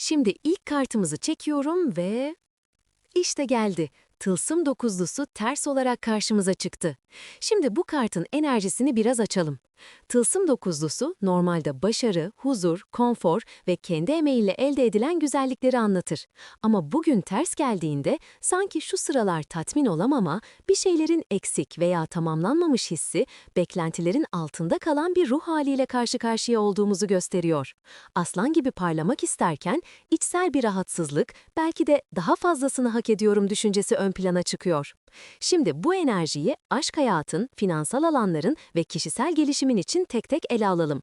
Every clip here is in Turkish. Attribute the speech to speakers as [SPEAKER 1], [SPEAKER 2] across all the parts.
[SPEAKER 1] Şimdi ilk kartımızı çekiyorum ve... İşte geldi. Tılsım dokuzlusu ters olarak karşımıza çıktı. Şimdi bu kartın enerjisini biraz açalım. Tılsım dokuzlusu normalde başarı, huzur, konfor ve kendi emeğiyle elde edilen güzellikleri anlatır. Ama bugün ters geldiğinde sanki şu sıralar tatmin olamama, bir şeylerin eksik veya tamamlanmamış hissi, beklentilerin altında kalan bir ruh haliyle karşı karşıya olduğumuzu gösteriyor. Aslan gibi parlamak isterken içsel bir rahatsızlık, belki de daha fazlasını hak ediyorum düşüncesi ön plana çıkıyor. Şimdi bu enerjiyi aşk hayatın, finansal alanların ve kişisel gelişimin için tek tek ele alalım.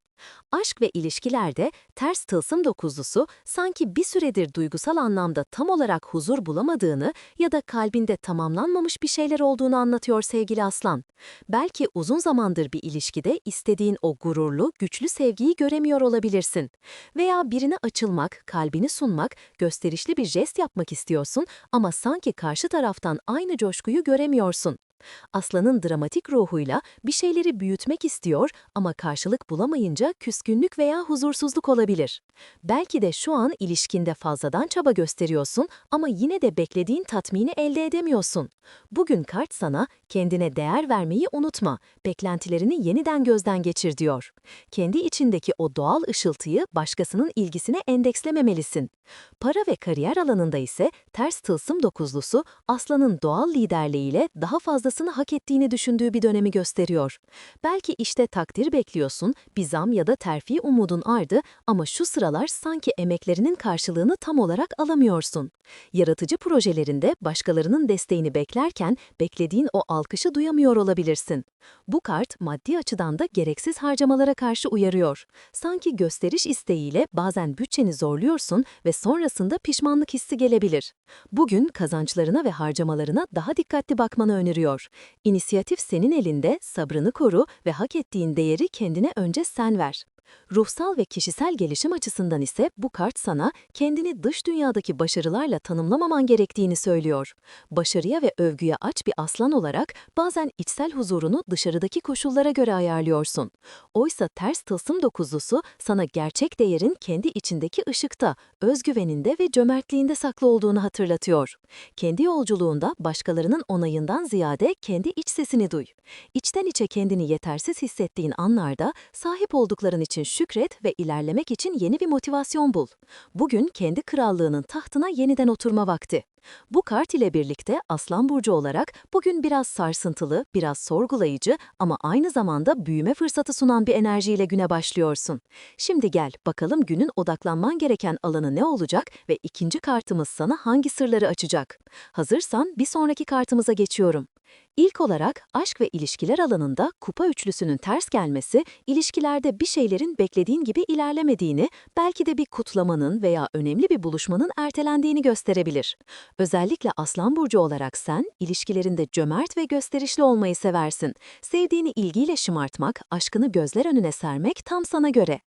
[SPEAKER 1] Aşk ve ilişkilerde ters tılsım dokuzlusu sanki bir süredir duygusal anlamda tam olarak huzur bulamadığını ya da kalbinde tamamlanmamış bir şeyler olduğunu anlatıyor sevgili aslan. Belki uzun zamandır bir ilişkide istediğin o gururlu, güçlü sevgiyi göremiyor olabilirsin. Veya birine açılmak, kalbini sunmak, gösterişli bir jest yapmak istiyorsun ama sanki karşı taraftan aynı coşkuyu göremiyorsun. Aslanın dramatik ruhuyla bir şeyleri büyütmek istiyor ama karşılık bulamayınca küskünlük veya huzursuzluk olabilir. Belki de şu an ilişkinde fazladan çaba gösteriyorsun ama yine de beklediğin tatmini elde edemiyorsun. Bugün kart sana kendine değer vermeyi unutma, beklentilerini yeniden gözden geçir diyor. Kendi içindeki o doğal ışıltıyı başkasının ilgisine endekslememelisin. Para ve kariyer alanında ise ters tılsım dokuzlusu aslanın doğal liderliğiyle daha fazlasını hak ettiğini düşündüğü bir dönemi gösteriyor. Belki işte takdir bekliyorsun, bir zam ya da terfi umudun ardı ama şu sıralar sanki emeklerinin karşılığını tam olarak alamıyorsun. Yaratıcı projelerinde başkalarının desteğini beklerken beklediğin o alkışı duyamıyor olabilirsin. Bu kart maddi açıdan da gereksiz harcamalara karşı uyarıyor. Sanki gösteriş isteğiyle bazen bütçeni zorluyorsun ve sonrasında pişmanlık hissi gelebilir. Bugün kazançlarına ve harcamalarına daha dikkatli bakmanı öneriyor. İnisiyatif senin elinde, sabrını koru ve hak ettiğin değeri kendine önce sen ver. Ruhsal ve kişisel gelişim açısından ise bu kart sana kendini dış dünyadaki başarılarla tanımlamaman gerektiğini söylüyor. Başarıya ve övgüye aç bir aslan olarak bazen içsel huzurunu dışarıdaki koşullara göre ayarlıyorsun. Oysa ters tılsım dokuzlusu sana gerçek değerin kendi içindeki ışıkta, özgüveninde ve cömertliğinde saklı olduğunu hatırlatıyor. Kendi yolculuğunda başkalarının onayından ziyade kendi iç sesini duy. İçten içe kendini yetersiz hissettiğin anlarda sahip oldukların için şükret ve ilerlemek için yeni bir motivasyon bul. Bugün kendi krallığının tahtına yeniden oturma vakti. Bu kart ile birlikte Aslan Burcu olarak bugün biraz sarsıntılı, biraz sorgulayıcı ama aynı zamanda büyüme fırsatı sunan bir enerjiyle güne başlıyorsun. Şimdi gel bakalım günün odaklanman gereken alanı ne olacak ve ikinci kartımız sana hangi sırları açacak? Hazırsan bir sonraki kartımıza geçiyorum. İlk olarak aşk ve ilişkiler alanında kupa üçlüsünün ters gelmesi, ilişkilerde bir şeylerin beklediğin gibi ilerlemediğini, belki de bir kutlamanın veya önemli bir buluşmanın ertelendiğini gösterebilir. Özellikle Aslan Burcu olarak sen, ilişkilerinde cömert ve gösterişli olmayı seversin. Sevdiğini ilgiyle şımartmak, aşkını gözler önüne sermek tam sana göre.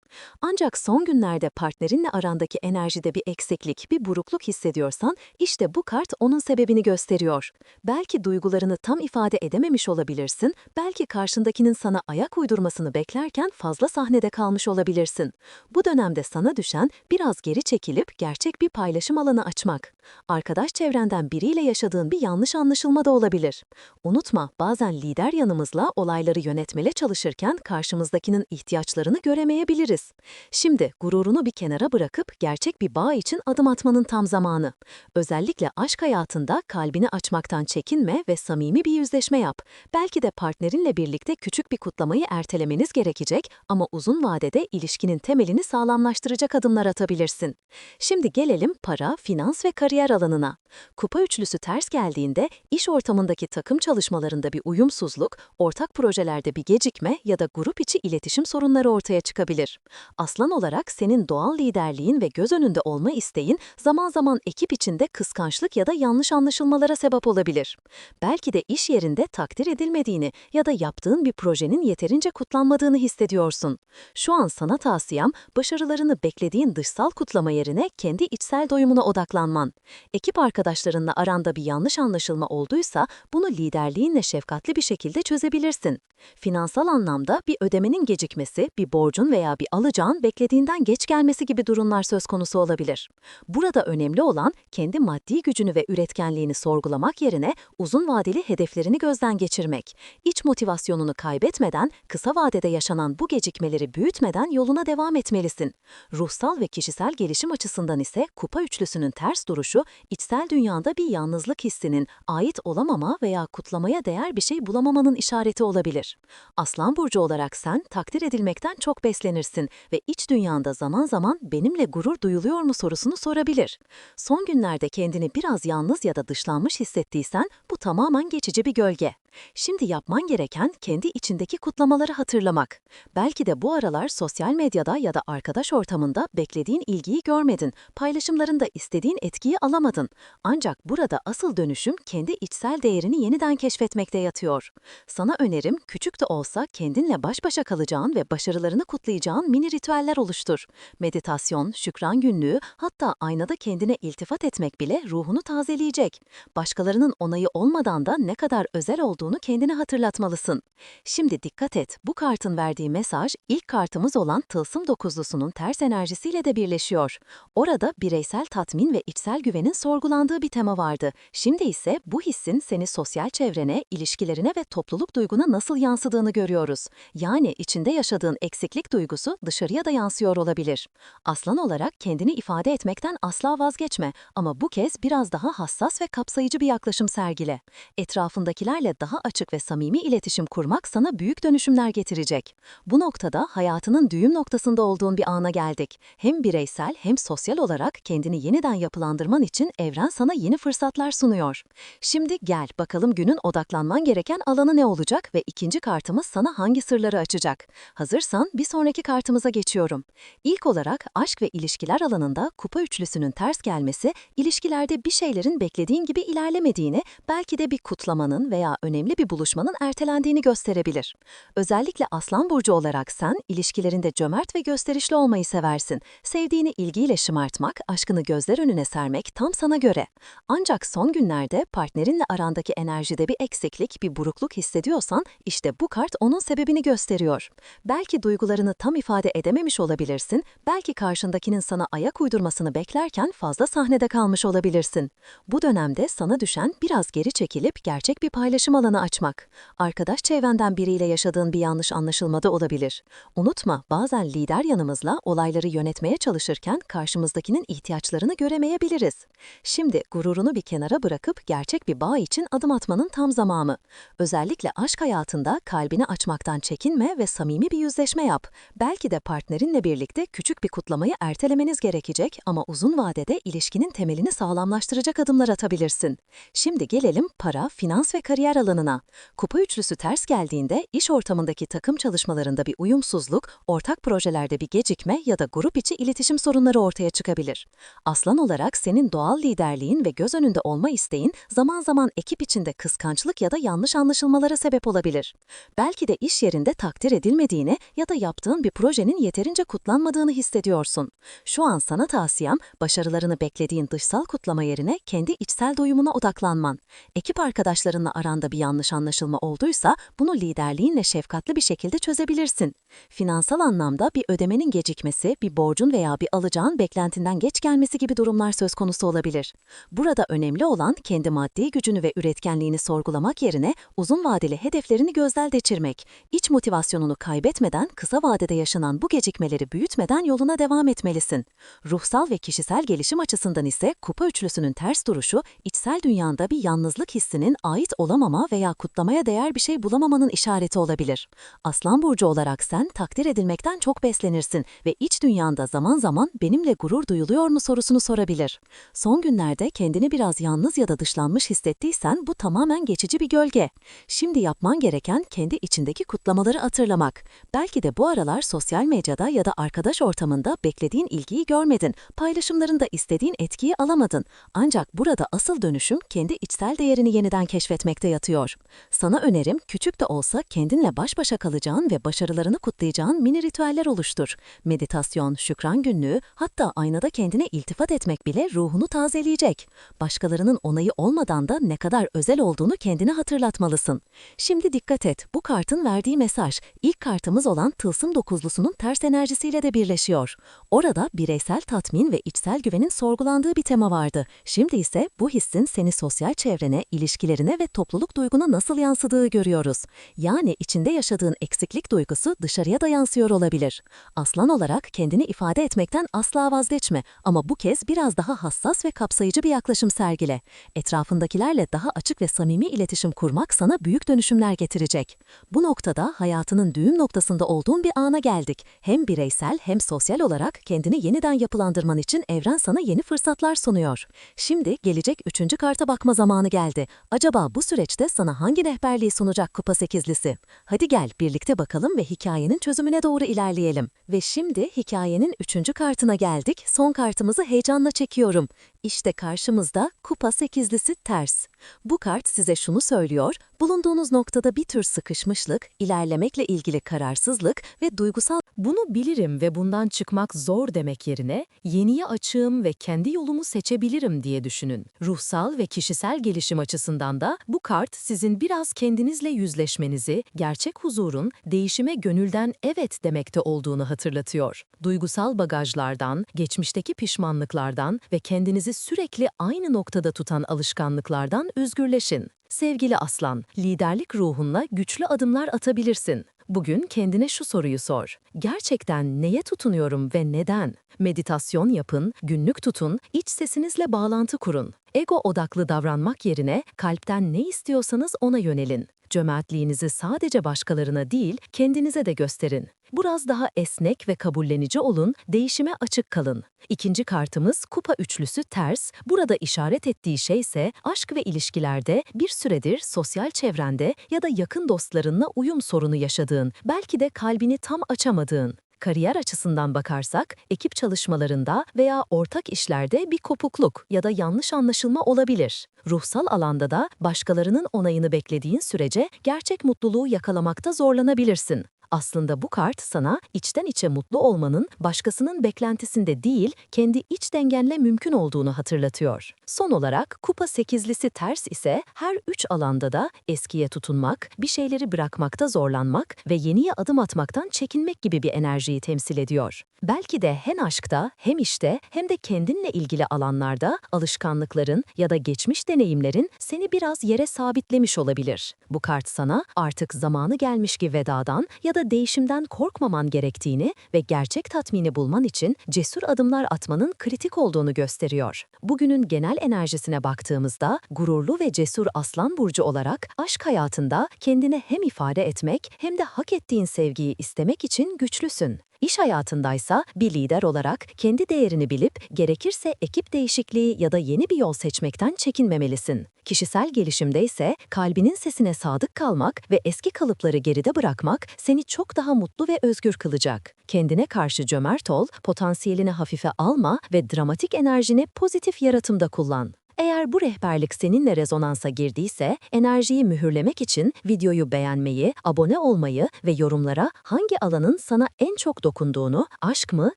[SPEAKER 1] Ancak son günlerde partnerinle arandaki enerjide bir eksiklik, bir burukluk hissediyorsan, işte bu kart onun sebebini gösteriyor. Belki duygularını tam ifade edememiş olabilirsin, belki karşındakinin sana ayak uydurmasını beklerken fazla sahnede kalmış olabilirsin. Bu dönemde sana düşen biraz geri çekilip gerçek bir paylaşım alanı açmak. Arkadaş çevrenden biriyle yaşadığın bir yanlış anlaşılma da olabilir. Unutma, bazen lider yanımızla olayları yönetmele çalışırken karşımızdakinin ihtiyaçlarını göremeyebiliriz. Şimdi gururunu bir kenara bırakıp gerçek bir bağ için adım atmanın tam zamanı. Özellikle aşk hayatında kalbini açmaktan çekinme ve samimi bir yüzleşme yap. Belki de partnerinle birlikte küçük bir kutlamayı ertelemeniz gerekecek ama uzun vadede ilişkinin temelini sağlamlaştıracak adımlar atabilirsin. Şimdi gelelim para, finans ve kariyer alanına. Kupa üçlüsü ters geldiğinde iş ortamındaki takım çalışmalarında bir uyumsuzluk, ortak projelerde bir gecikme ya da grup içi iletişim sorunları ortaya çıkabilir. Aslan olarak senin doğal liderliğin ve göz önünde olma isteğin zaman zaman ekip içinde kıskançlık ya da yanlış anlaşılmalara sebep olabilir. Belki de iş yerinde takdir edilmediğini ya da yaptığın bir projenin yeterince kutlanmadığını hissediyorsun. Şu an sana tavsiyem başarılarını beklediğin dışsal kutlama yerine kendi içsel doyumuna odaklanman. Ekip arkadaşlarına arkadaşlarınla aranda bir yanlış anlaşılma olduysa bunu liderliğinle şefkatli bir şekilde çözebilirsin. Finansal anlamda bir ödemenin gecikmesi, bir borcun veya bir alacağın beklediğinden geç gelmesi gibi durumlar söz konusu olabilir. Burada önemli olan kendi maddi gücünü ve üretkenliğini sorgulamak yerine uzun vadeli hedeflerini gözden geçirmek. İç motivasyonunu kaybetmeden, kısa vadede yaşanan bu gecikmeleri büyütmeden yoluna devam etmelisin. Ruhsal ve kişisel gelişim açısından ise kupa üçlüsünün ters duruşu, içsel dünyanda bir yalnızlık hissinin, ait olamama veya kutlamaya değer bir şey bulamamanın işareti olabilir. Aslan burcu olarak sen takdir edilmekten çok beslenirsin ve iç dünyanda zaman zaman benimle gurur duyuluyor mu sorusunu sorabilir. Son günlerde kendini biraz yalnız ya da dışlanmış hissettiysen bu tamamen geçici bir gölge. Şimdi yapman gereken kendi içindeki kutlamaları hatırlamak. Belki de bu aralar sosyal medyada ya da arkadaş ortamında beklediğin ilgiyi görmedin, paylaşımlarında istediğin etkiyi alamadın. Ancak burada asıl dönüşüm kendi içsel değerini yeniden keşfetmekte yatıyor. Sana önerim küçük de olsa kendinle baş başa kalacağın ve başarılarını kutlayacağın mini ritüeller oluştur. Meditasyon, şükran günlüğü, hatta aynada kendine iltifat etmek bile ruhunu tazeleyecek. Başkalarının onayı olmadan da ne kadar özel olduğunu kendine hatırlatmalısın. Şimdi dikkat et, bu kartın verdiği mesaj ilk kartımız olan tılsım dokuzlusunun ters enerjisiyle de birleşiyor. Orada bireysel tatmin ve içsel güvenin sorgulandığı bir tema vardı. Şimdi ise bu hissin seni sosyal çevrene, ilişkilerine ve topluluk duyguna nasıl yansıdığını görüyoruz. Yani içinde yaşadığın eksiklik duygusu dışarıya da yansıyor olabilir. Aslan olarak kendini ifade etmekten asla vazgeçme ama bu kez biraz daha hassas ve kapsayıcı bir yaklaşım sergile. Etrafındakilerle daha açık ve samimi iletişim kurmak sana büyük dönüşümler getirecek. Bu noktada hayatının düğüm noktasında olduğun bir ana geldik. Hem bireysel hem sosyal olarak kendini yeniden yapılandırman için evren sana yeni fırsatlar sunuyor. Şimdi gel bakalım günün odaklanman gereken alanı ne olacak ve ikinci kartımız sana hangi sırları açacak? Hazırsan bir sonraki kartımıza geçiyorum. İlk olarak aşk ve ilişkiler alanında kupa üçlüsünün ters gelmesi, ilişkilerde bir şeylerin beklediğin gibi ilerlemediğini, belki de bir kutlamanın veya önemli bir buluşmanın ertelendiğini gösterebilir. Özellikle Aslan Burcu olarak sen, ilişkilerinde cömert ve gösterişli olmayı seversin. Sevdiğini ilgiyle şımartmak, aşkını gözler önüne sermek tam sana göre. Ancak son günlerde partnerinle arandaki enerjide bir eksiklik, bir burukluk hissediyorsan, işte bu kart onun sebebini gösteriyor. Belki duygularını tam ifade edememiş olabilirsin, belki karşındakinin sana ayak uydurmasını beklerken fazla sahnede kalmış olabilirsin. Bu dönemde sana düşen biraz geri çekilip gerçek bir paylaşım alanı açmak. Arkadaş çevrenden biriyle yaşadığın bir yanlış anlaşılmada olabilir. Unutma, bazen lider yanımızla olayları yönetmeye çalışırken karşımızdakinin ihtiyaçlarını göremeyebiliriz. Şimdi gururunu bir kenara bırakıp gerçek bir bağ için adım atmanın tam zamanı. Özellikle aşk hayatında kalbini açmaktan çekinme ve samimi bir yüzleşme yap. Belki de partnerinle birlikte küçük bir kutlamayı ertelemeniz gerekecek ama uzun vadede ilişkinin temelini sağlamlaştıracak adımlar atabilirsin. Şimdi gelelim para, finans ve kariyer alanına. Kupa üçlüsü ters geldiğinde iş ortamındaki takım çalışmalarında bir uyumsuzluk, ortak projelerde bir gecikme ya da grup içi iletişim sorunları ortaya çıkabilir. Aslan olarak senin doğal liderliğin ve göz önünde olma isteğin zaman zaman ekip içinde kıskançlık ya da yanlış anlaşılmalara sebep olabilir. Belki de iş yerinde takdir edilmediğini ya da yaptığın bir projenin yeterince kutlanmadığını hissediyorsun. Şu an sana tavsiyem başarılarını beklediğin dışsal kutlama yerine kendi içsel doyumuna odaklanman. Ekip arkadaşlarınla aranda bir yanlış anlaşılma olduysa bunu liderliğinle şefkatli bir şekilde çözebilirsin. Finansal anlamda bir ödemenin gecikmesi, bir borcun veya bir alacağın beklentinden geç gelmesi gibi durumlar söz konusu olabilir. Burada önemli olan kendi maddi gücünü ve üretkenliğini sorgulamak yerine uzun vadeli hedeflerini gözden geçirmek, iç motivasyonunu kaybetmeden kısa vadede yaşanan bu gecikmeleri büyütmeden yoluna devam etmelisin. Ruhsal ve kişisel gelişim açısından ise kupa üçlüsünün ters duruşu, içsel dünyanda bir yalnızlık hissinin ait olamama veya kutlamaya değer bir şey bulamamanın işareti olabilir. Aslan burcu olarak sen takdir edilmekten çok beslenirsin ve iç dünyanda zaman zaman benimle gurur duyuluyor mu sorusunu sorabilir. Son günlerde kendini biraz yalnız ya da dışlanmış hissettiysen bu tamamen geçici bir gölge. Şimdi yapman gereken kendi içindeki kutlamaları hatırlamak. Belki de bu aralar sosyal medyada ya da arkadaş ortamında beklediğin ilgiyi görmedin, paylaşımlarında istediğin etkiyi alamadın. Ancak burada asıl dönüşüm kendi içsel değerini yeniden keşfetmekte yatıyor.
[SPEAKER 2] Geliyor. Sana önerim küçük de olsa kendinle baş başa kalacağın ve başarılarını kutlayacağın mini ritüeller oluştur. Meditasyon, şükran günlüğü, hatta aynada kendine iltifat etmek bile ruhunu tazeleyecek. Başkalarının onayı olmadan da ne kadar özel olduğunu kendine hatırlatmalısın. Şimdi dikkat et, bu kartın verdiği mesaj, ilk kartımız olan tılsım dokuzlusunun ters enerjisiyle de birleşiyor. Orada bireysel tatmin ve içsel güvenin sorgulandığı bir tema vardı. Şimdi ise bu hissin seni sosyal çevrene, ilişkilerine ve topluluk duyguna nasıl yansıdığı görüyoruz. Yani içinde yaşadığın eksiklik duygusu dışarıya da yansıyor olabilir. Aslan olarak kendini ifade etmekten asla vazgeçme ama bu kez biraz daha hassas ve kapsayıcı bir yaklaşım sergile. Etrafındakilerle daha açık ve samimi iletişim kurmak sana büyük dönüşümler getirecek. Bu noktada hayatının düğüm noktasında olduğun bir ana geldik. Hem bireysel hem sosyal olarak kendini yeniden yapılandırman için evren sana yeni fırsatlar sunuyor. Şimdi gelecek üçüncü karta bakma zamanı geldi. Acaba bu süreçte sana hangi rehberliği sunacak Kupa Sekizlisi? Hadi gel birlikte bakalım ve hikayenin çözümüne doğru ilerleyelim. Ve şimdi hikayenin üçüncü kartına geldik. Son kartımızı heyecanla çekiyorum. İşte karşımızda Kupa Sekizlisi ters. Bu kart size şunu söylüyor, bulunduğunuz noktada bir tür sıkışmışlık, ilerlemekle ilgili kararsızlık ve duygusal
[SPEAKER 1] Bunu bilirim ve bundan çıkmak zor demek yerine yeniye açığım ve kendi yolumu seçebilirim diye düşünün. Ruhsal ve kişisel gelişim açısından da bu kart sizin biraz kendinizle yüzleşmenizi, gerçek huzurun değişime gönülden evet demekte olduğunu hatırlatıyor. Duygusal bagajlardan, geçmişteki pişmanlıklardan ve kendinizi sürekli aynı noktada tutan alışkanlıklardan özgürleşin. Sevgili aslan, liderlik ruhunla güçlü adımlar atabilirsin. Bugün kendine şu soruyu sor. Gerçekten neye tutunuyorum ve neden? Meditasyon yapın, günlük tutun, iç sesinizle bağlantı kurun. Ego odaklı davranmak yerine kalpten ne istiyorsanız ona yönelin. Cömertliğinizi sadece başkalarına değil, kendinize de gösterin. Biraz daha esnek ve kabullenici olun, değişime açık kalın. İkinci kartımız kupa üçlüsü ters. Burada işaret ettiği şey ise aşk ve ilişkilerde bir süredir sosyal çevrende ya da yakın dostlarınla uyum sorunu yaşadığın, belki de kalbini tam açamadığın. Kariyer açısından bakarsak, ekip çalışmalarında veya ortak işlerde bir kopukluk ya da yanlış anlaşılma olabilir. Ruhsal alanda da başkalarının onayını beklediğin sürece gerçek mutluluğu yakalamakta zorlanabilirsin. Aslında bu kart sana içten içe mutlu olmanın başkasının beklentisinde değil, kendi iç dengenle mümkün olduğunu hatırlatıyor. Son olarak kupa sekizlisi ters ise her üç alanda da eskiye tutunmak, bir şeyleri bırakmakta zorlanmak ve yeniye adım atmaktan çekinmek gibi bir enerjiyi temsil ediyor. Belki de hem aşkta, hem işte, hem de kendinle ilgili alanlarda alışkanlıkların ya da geçmiş deneyimlerin seni biraz yere sabitlemiş olabilir. Bu kart sana artık zamanı gelmiş ki vedadan ya da değişimden korkmaman gerektiğini ve gerçek tatmini bulman için cesur adımlar atmanın kritik olduğunu gösteriyor. Bugünün genel enerjisine baktığımızda gururlu ve cesur aslan burcu olarak aşk hayatında kendini hem ifade etmek hem de hak ettiğin sevgiyi istemek için güçlüsün. İş hayatındaysa bir lider olarak kendi değerini bilip gerekirse ekip değişikliği ya da yeni bir yol seçmekten çekinmemelisin. Kişisel gelişimde ise kalbinin sesine sadık kalmak ve eski kalıpları geride bırakmak seni çok daha mutlu ve özgür kılacak. Kendine karşı cömert ol, potansiyelini hafife alma ve dramatik enerjini pozitif yaratımda kullan. Eğer bu rehberlik seninle rezonansa girdiyse, enerjiyi mühürlemek için videoyu beğenmeyi, abone olmayı ve yorumlara hangi alanın sana en çok dokunduğunu, aşk mı,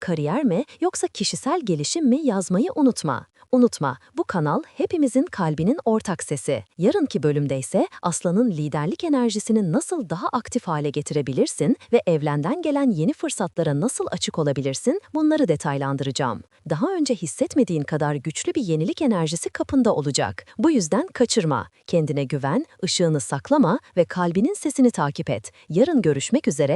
[SPEAKER 1] kariyer mi yoksa kişisel gelişim mi yazmayı unutma. Unutma, bu kanal hepimizin kalbinin ortak sesi. Yarınki bölümde ise Aslan'ın liderlik enerjisini nasıl daha aktif hale getirebilirsin ve evrenden gelen yeni fırsatlara nasıl açık olabilirsin bunları detaylandıracağım. Daha önce hissetmediğin kadar güçlü bir yenilik enerjisi kapında olacak. Bu yüzden kaçırma. Kendine güven, ışığını saklama ve kalbinin sesini takip et. Yarın görüşmek üzere.